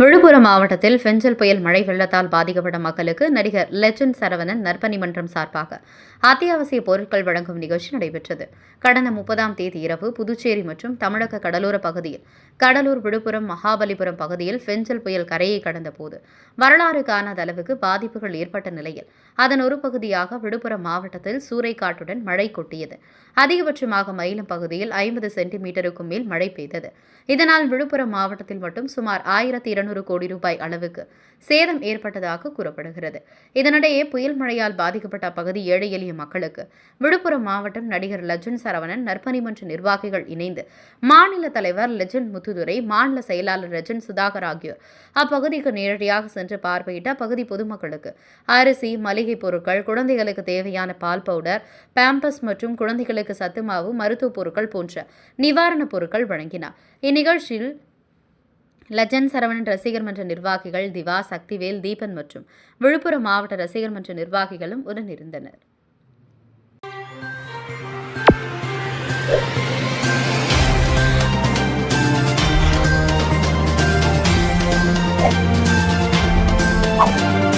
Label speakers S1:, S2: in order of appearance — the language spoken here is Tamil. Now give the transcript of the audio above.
S1: விழுப்புரம் மாவட்டத்தில் பெஞ்சல் புயல் மழை வெள்ளத்தால் பாதிக்கப்பட்ட மக்களுக்கு நடிகர் லெஜண்ட் சரவணன் நற்பணி மன்றம் சார்பாக அத்தியாவசிய பொருட்கள் வழங்கும் நிகழ்ச்சி நடைபெற்றது. கடந்த முப்பதாம் தேதி இரவு புதுச்சேரி மற்றும் தமிழக கடலோர பகுதியில் கடலூர் விழுப்புரம் மகாபலிபுரம் பகுதியில் பெஞ்சல் புயல் கரையை கடந்தபோது வரலாறு காணாத அளவுக்கு பாதிப்புகள் ஏற்பட்ட நிலையில் அதன் ஒரு பகுதியாக விழுப்புரம் மாவட்டத்தில் சூறைக்காட்டுடன் மழை கொட்டியது. அதிகபட்சமாக மயிலம் பகுதியில் ஐம்பது சென்டிமீட்டருக்கும் மேல் மழை பெய்தது. இதனால் விழுப்புரம் மாவட்டத்தில் மட்டும் சுமார் ஆயிரத்தி இருநூறு இருநூறு கோடி ரூபாய் அளவுக்கு சேதம் ஏற்பட்டதாக கூறப்படுகிறது. இதனிடையே புயல் மழையால் பாதிக்கப்பட்ட அப்பகுதி ஏழை எளிய மக்களுக்கு விழுப்புரம் மாவட்டம் நடிகர் லஜன் சரவணன் நற்பணி மன்ற நிர்வாகிகள் இணைந்து மாநில தலைவர் லஜன் முத்துதுரை மாநில செயலாளர் லஜன் சுதாகர் ஆகியோர் அப்பகுதிக்கு நேரடியாக சென்று பார்வையிட்ட அப்பகுதி பொதுமக்களுக்கு அரிசி மளிகை பொருட்கள் குழந்தைகளுக்கு தேவையான பால் பவுடர் பேம்பஸ் மற்றும் குழந்தைகளுக்கு சத்துமாவு மருத்துவ பொருட்கள் போன்ற நிவாரணப் பொருட்கள் வழங்கினார். இந்நிகழ்ச்சியில் லஜன் சரவணன் ரசிகர் மன்ற நிர்வாகிகள் திவா சக்திவேல் தீபன் மற்றும் விழுப்புரம் மாவட்ட ரசிகர் மன்ற நிர்வாகிகளும் உடனிருந்தனர் Oh.